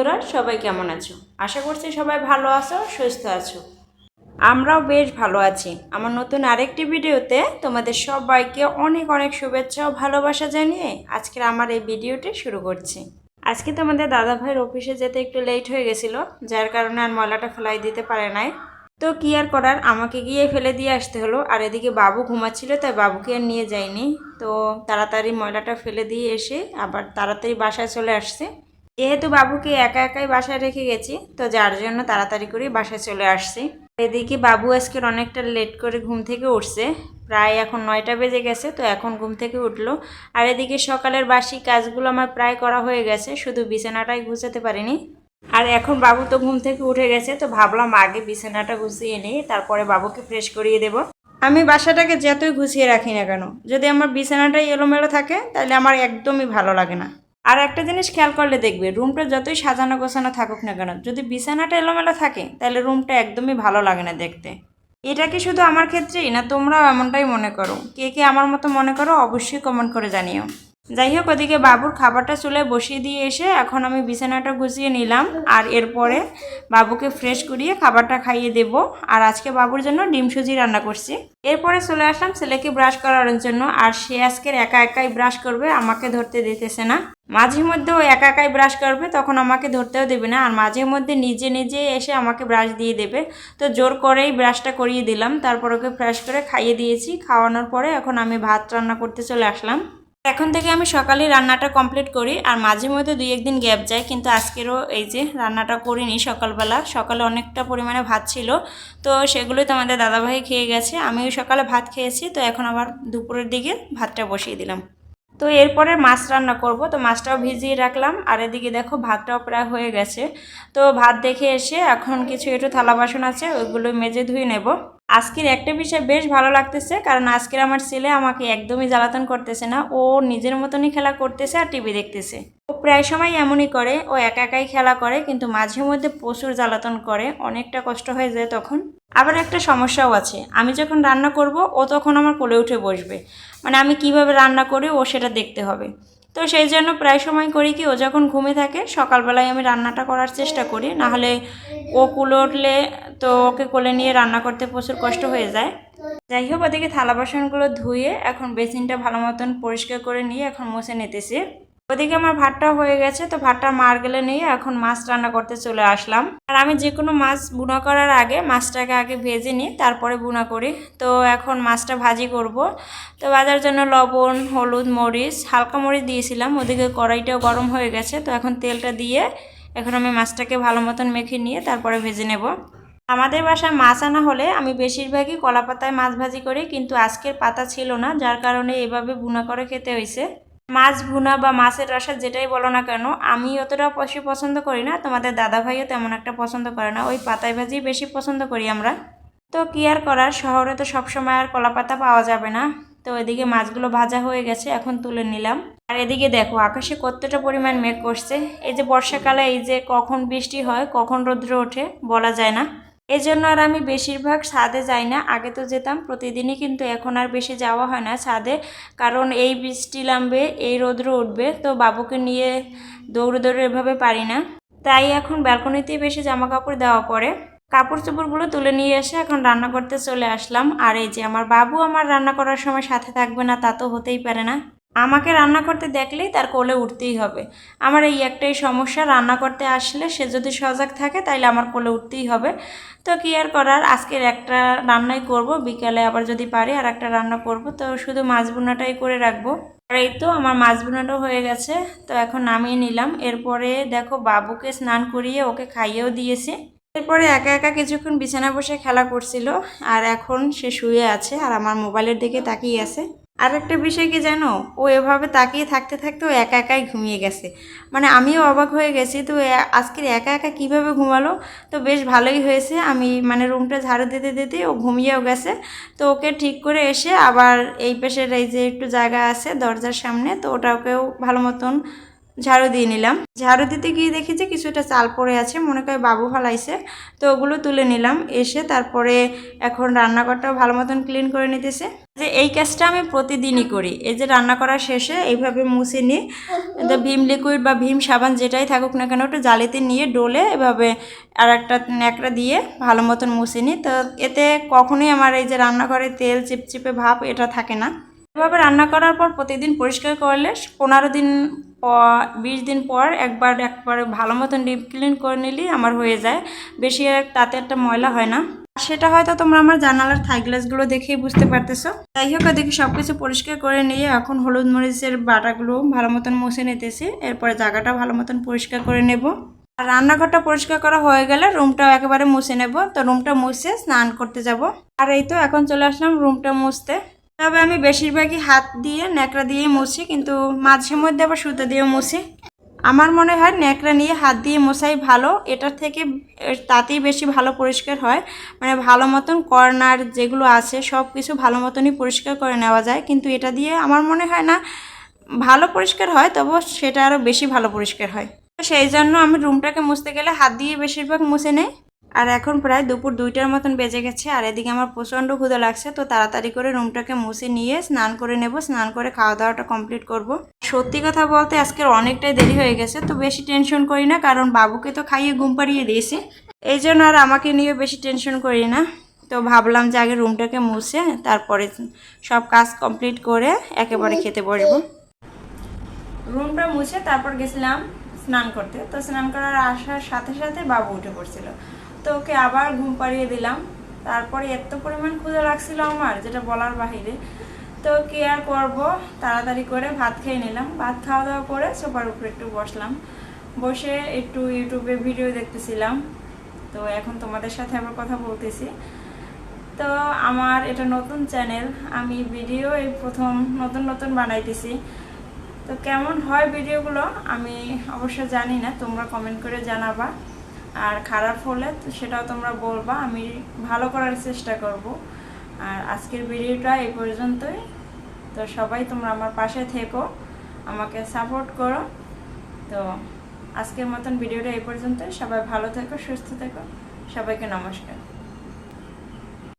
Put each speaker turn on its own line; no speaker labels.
বন্ধুরা, সবাই কেমন আছো? আশা করছি সবাই ভালো আছো, সুস্থ আছো। আমরাও বেশ ভালো আছি। আমার নতুন আরেকটি ভিডিওতে তোমাদের সবাইকে অনেক অনেক শুভেচ্ছা ও ভালোবাসা জানিয়ে আজকের আমার এই ভিডিওটি শুরু করছি। আজকে তোমাদের দাদা ভাইয়ের অফিসে যেতে একটু লেট হয়ে গেছিল, যার কারণে আর ময়লাটা ফেলাই দিতে পারে নাই। তো কি আর করার, আমাকে গিয়ে ফেলে দিয়ে আসতে হলো। আর এদিকে বাবু ঘুমাচ্ছিল, তাই বাবুকে আর নিয়ে যাইনি। তো তাড়াতাড়ি ময়লাটা ফেলে দিয়ে এসে আবার তাড়াতাড়ি বাসায় চলে আসছে। যেহেতু বাবুকে একা একাই বাসায় রেখে গেছি, তো যার জন্য তাড়াতাড়ি করে বাসায় চলে আসছি। এদিকে বাবু আজকের অনেকটা লেট করে ঘুম থেকে উঠছে, প্রায় এখন নয়টা বেজে গেছে, তো এখন ঘুম থেকে উঠল। আর এদিকে সকালের বাসি কাজগুলো আমার প্রায় করা হয়ে গেছে, শুধু বিছানাটাই গুছাতে পারিনি। আর এখন বাবু তো ঘুম থেকে উঠে গেছে, তো ভাবলাম আগে বিছানাটা গুছিয়ে নিই, তারপরে বাবুকে ফ্রেশ করিয়ে দেব। আমি বাসাটাকে যতই গুছিয়ে রাখি না কেন, যদি আমার বিছানাটাই এলোমেলো থাকে, তাহলে আমার একদমই ভালো লাগে না। আর একটা জিনিস খেয়াল করলে দেখবে, রুমটা যতই সাজানো গোছানো থাকুক না কেন, যদি বিছানাটা এলোমেলো থাকে, তাহলে রুমটা একদমই ভালো লাগে না দেখতে। এটা কি শুধু আমার ক্ষেত্রেই, না তোমরাও এমনটাই মনে করো? কে কে আমার মতো মনে করো, অবশ্যই কমেন্ট করে জানিও। যাই হোক ওদিকে বাবুর খাবারটা চুলে বসিয়ে দিয়ে এসে এখন আমি বিছানাটা গুছিয়ে নিলাম আর এরপরে বাবুকে ফ্রেশ করিয়ে খাবারটা খাইয়ে দেব। আর আজকে বাবুর জন্য ডিম সুজি রান্না করছি। এরপরে চলে আসলাম ছেলেকে ব্রাশ করার জন্য। আর সে আজকের একা একাই ব্রাশ করবে, আমাকে ধরতে দিতেছে না। মাঝে মধ্যে ও একা একাই ব্রাশ করবে, তখন আমাকে ধরতেও দেবে না। আর মাঝে মধ্যে নিজে নিজে এসে আমাকে ব্রাশ দিয়ে দেবে। তো জোর করেই ব্রাশটা করিয়ে দিলাম। তারপর ওকে ফ্রেশ করে খাইয়ে দিয়েছি। খাওয়ানোর পরে এখন আমি ভাত রান্না করতে চলে আসলাম। এখন থেকে আমি সকালে রান্নাটা কমপ্লিট করি, আর মাঝে মধ্যে দুই একদিন গ্যাপ যায়, কিন্তু আজকেরও এই যে রান্নাটা করিনি সকালবেলা, সকালে অনেকটা পরিমাণে ভাত ছিল, তো সেগুলোই তো আমাদের দাদাভাই খেয়ে গেছে, আমিও সকালে ভাত খেয়েছি, তো এখন আবার দুপুরের দিকে ভাতটা বসিয়ে দিলাম। তো এরপরে মাছ রান্না করব, তো মাছটাও ভিজিয়ে রাখলাম, আর এদিকে দেখো ভাতটাও প্রায় হয়ে গেছে, তো ভাত দেখে এসে এখন কিছু একটু থালা বাসন আছে, ওইগুলো মেজে ধুয়ে নেব। আজকের একটা বিষয় বেশ ভালো লাগতেছে, কারণ আজকের আমার ছেলে আমাকে একদমই জ্বালাতন করতেছে না, ও নিজের মতনই খেলা করতেছে আর টিভি দেখতেছে। ও প্রায় সময় এমনই করে, ও একা একাই খেলা করে, কিন্তু মাঝে মধ্যে প্রচুর জ্বালাতন করে, অনেকটা কষ্ট হয়ে যায় তখন। আবার একটা সমস্যাও আছে, আমি যখন রান্না করব, ও তখন আমার কোলে উঠে বসবে। মানে আমি কীভাবে রান্না করি, ও সেটা দেখতে হবে। তো সেই জন্য প্রায় সময় করি কি, ও যখন ঘুমে থাকে, সকালবেলায় আমি রান্নাটা করার চেষ্টা করি। নাহলে ও কুলে উঠলে তো ওকে কোলে নিয়ে রান্না করতে প্রচুর কষ্ট হয়ে যায়। যাই হোক, ওদিকে থালা বাসনগুলো ধুয়ে এখন বেসিনটা ভালো মতন পরিষ্কার করে নিয়ে এখন মুছে নিতেছি। ওদিকে আমার ভাতটা হয়ে গেছে, তো ভাতটা মার গেলে নিয়ে এখন মাছ রান্না করতে চলে আসলাম। আর আমি যে কোনো মাছ বুনা করার আগে মাছটাকে আগে ভেজে নিই, তারপরে বুনা করি। তো এখন মাছটা ভাজি করব। তো বাজার জন্য লবণ, হলুদ, মরিচ, হালকা মরিচ দিয়েছিলাম, ওদিকে কড়াইটাও গরম হয়ে গেছে, তো এখন তেলটা দিয়ে এখন আমি মাছটাকে ভালো মতন মেখে নিয়ে তারপরে ভেজে নেব। আমাদের বাসায় মাছ আনা হলে আমি বেশিরভাগই কলা পাতায় মাছ ভাজি করি, কিন্তু আজকের পাতা ছিল না, যার কারণে এভাবে বুনা করে খেতে হয়েছে। মাছ ভুনা বা মাছের রসা যেটাই বলো না কেন, আমি অতটা বেশি পছন্দ করি না। তোমাদের দাদা ভাইও তেমন একটা পছন্দ করে না। ওই পাতায় ভাজি বেশি পছন্দ করি আমরা। তো কি আর করার? শহরে তো সবসময় আর কলা পাতা পাওয়া যাবে না। তো এদিকে মাছগুলো ভাজা হয়ে গেছে, এখন তুলে নিলাম। আর এদিকে দেখো, আকাশে কতটা পরিমাণ মেঘ করছে। এই যে বর্ষাকালে এই যে কখন বৃষ্টি হয়, কখন রৌদ্র ওঠে, বলা যায় না। এই জন্য আর আমি বেশিরভাগ ছাদে যাই না। আগে তো যেতাম, প্রতিদিনই কিন্তু এখন আর বেশি যাওয়া হয় না ছাদে। কারণ এই বৃষ্টি নামবে, এই রৌদ্র উঠবে, তো বাবুকে নিয়ে দৌড়ে দৌড়ে এভাবে পারি না। তাই এখন ব্যালকনিতেই বেশি জামা কাপড় দেওয়া পড়ে। কাপড় চোপড়গুলো তুলে নিয়ে এসে এখন রান্না করতে চলে আসলাম। আর এই যে আমার বাবু আমার রান্না করার সময় সাথে থাকবে না, তা তো হতেই পারে না। আমাকে রান্না করতে দেখলেই তার কোলে উঠতেই হবে। আমার এই একটাই সমস্যা, রান্না করতে আসলে সে যদি সজাগ থাকে তাইলে আমার কোলে উঠতেই হবে। তো কি আর করার, আজকের একটা রান্নাই করব, বিকালে আবার যদি পারি আর একটা রান্না করব। তো শুধু মাছ বোনাটাই করে রাখব। আর এই তো আমার মাছ বোনাটাও হয়ে গেছে, তো এখন নামিয়ে নিলাম। এরপরে দেখো বাবুকে স্নান করিয়ে ওকে খাইয়েও দিয়েছি। এরপরে একা একা কিছুক্ষণ বিছানা বসে খেলা করছিল, আর এখন সে শুয়ে আছে আর আমার মোবাইলের দিকে তাকিয়ে আছে। আর একটা বিষয় কি জানো? ও এভাবে তাকিয়ে থাকতে থাকতে ও একা একাই ঘুমিয়ে গেছে। মানে আমিও অবাক হয়ে গেছি তো আজকের একা একা কীভাবে ঘুমালো? তো বেশ ভালোই হয়েছে। আমি মানে রুমটা ঝাড়ু দিতে দিতে ও ঘুমিয়েও গেছে। তো ওকে ঠিক করে এসে আবার এই পেশের এই যে একটু জায়গা আছে দরজার সামনে, তো ওটা ওকেও ভালো মতন ঝাড়ু দিয়ে নিলাম। ঝাড়ু দিতে গিয়ে দেখি যে কিছুটা চাল পড়ে আছে, মনে করে বাবু ফালাইছে। তো ওগুলো তুলে নিলাম, এসে তারপরে এখন রান্নাঘরটাও ভালো মতন ক্লিন করে নিতেছে। যে এই কাজটা আমি প্রতিদিনই করি। এই যে রান্না করার শেষে এইভাবে মুছে নিই। ভীম লিকুইড বা ভীম সাবান যেটাই থাকুক না কেন, একটু জালিতে নিয়ে ডোলে এভাবে আর একটা ন্যাকড়া দিয়ে ভালো মতন মুছে নিই। তো এতে কখনোই আমার এই যে রান্নাঘরে তেল চিপচিপে ভাব এটা থাকে না। এভাবে রান্না করার পর প্রতিদিন পরিষ্কার করলে পনেরো দিন বিশ দিন পর একবার একবার ভালো মতন ডিপ ক্লিন করে নিলেই আমার হয়ে যায়। বেশি তাতে একটা ময়লা হয় না। সেটা হয়তো তোমরা আমার জানালার থাই গ্লাসগুলো দেখেই বুঝতে পারতেছো। যাই হোক দেখি সব কিছু পরিষ্কার করে নিয়ে এখন হলুদ মরিচের বাটাগুলো ভালো মতন মুছে নিতেছি। এরপরে জায়গাটা ভালো মতন পরিষ্কার করে নেব। আর রান্নাঘরটা পরিষ্কার করা হয়ে গেলে রুমটাও একেবারে মুছে নেব। তো রুমটা মুছে স্নান করতে যাব। আর এই তো, এখন চলে আসলাম রুমটা মুছতে। তবে আমি বেশিরভাগই হাত দিয়ে ন্যাকড়া দিয়েই মুছি, কিন্তু মাঝে মধ্যে আবার সুতো দিয়েও মুছি। আমার মনে হয় ন্যাকড়া নিয়ে হাত দিয়ে মোছাই ভালো এটার থেকে তাতেই বেশি ভালো পরিষ্কার হয়। মানে ভালো মতন কর্নার যেগুলো আছে, সব কিছু ভালো মতনই পরিষ্কার করে নেওয়া যায়, কিন্তু এটা দিয়ে আমার মনে হয় না ভালো পরিষ্কার হয় তবু সেটা আরও বেশি ভালো পরিষ্কার হয়। সেই জন্য আমি রুমটাকে মুছতে গেলে হাত দিয়ে বেশিরভাগ মুছে নেই। আর এখন প্রায় দুপুর দুইটার মতন বেজে গেছে, আর এদিকে আমার প্রচণ্ড ক্ষুদা লাগছে, তো তাড়াতাড়ি করে রুমটাকে মুছে নিয়ে স্নান করে নেব, স্নান করে খাওয়া দাওয়াটা কমপ্লিট করব। সত্যি কথা বলতে আজকের অনেকটাই দেরি হয়ে গেছে, তো বেশি টেনশন করি না, কারণ বাবুকে তো খাইয়ে ঘুম পাড়িয়ে দিয়েছি। এই জন্য আর আমাকে নিয়ে বেশি টেনশন করি না। তো ভাবলাম যে আগে রুমটাকে মুছে তারপরে সব কাজ কমপ্লিট করে একেবারে খেতে বসবো। রুমটা মুছে তারপর গেছিলাম স্নান করতে, তো স্নান করার আসার সাথে সাথে বাবু উঠে পড়ছিল। তো ওকে আবার ঘুম পাড়িয়ে দিলাম। তারপরে এত পরিমাণ ক্ষুধা লাগছিল আমার, যেটা বলার বাহিরে। তো কি আর করব? তাড়াতাড়ি করে ভাত খেয়ে নিলাম। ভাত খাওয়া দাওয়া করে সোফার উপরে একটু বসলাম। বসে একটু ইউটিউবে ভিডিও দেখতেছিলাম। তো এখন তোমাদের সাথে আবার কথা বলতেছি। তো আমার এটা নতুন চ্যানেল, আমি ভিডিও এই প্রথম নতুন নতুন বানাইতেছি। তো কেমন হয় ভিডিওগুলো আমি অবশ্য জানি না, তোমরা কমেন্ট করে জানাবা। আর খারাপ হলে সেটাও তোমরা বলবা, আমি ভালো করার চেষ্টা করব। আর আজকের ভিডিওটা এই পর্যন্তই। তো সবাই তোমরা আমার পাশে থেকো, আমাকে সাপোর্ট করো। তো আজকের মতন ভিডিওটা এই পর্যন্তই। সবাই ভালো থেকো, সুস্থ থেকো। সবাইকে নমস্কার।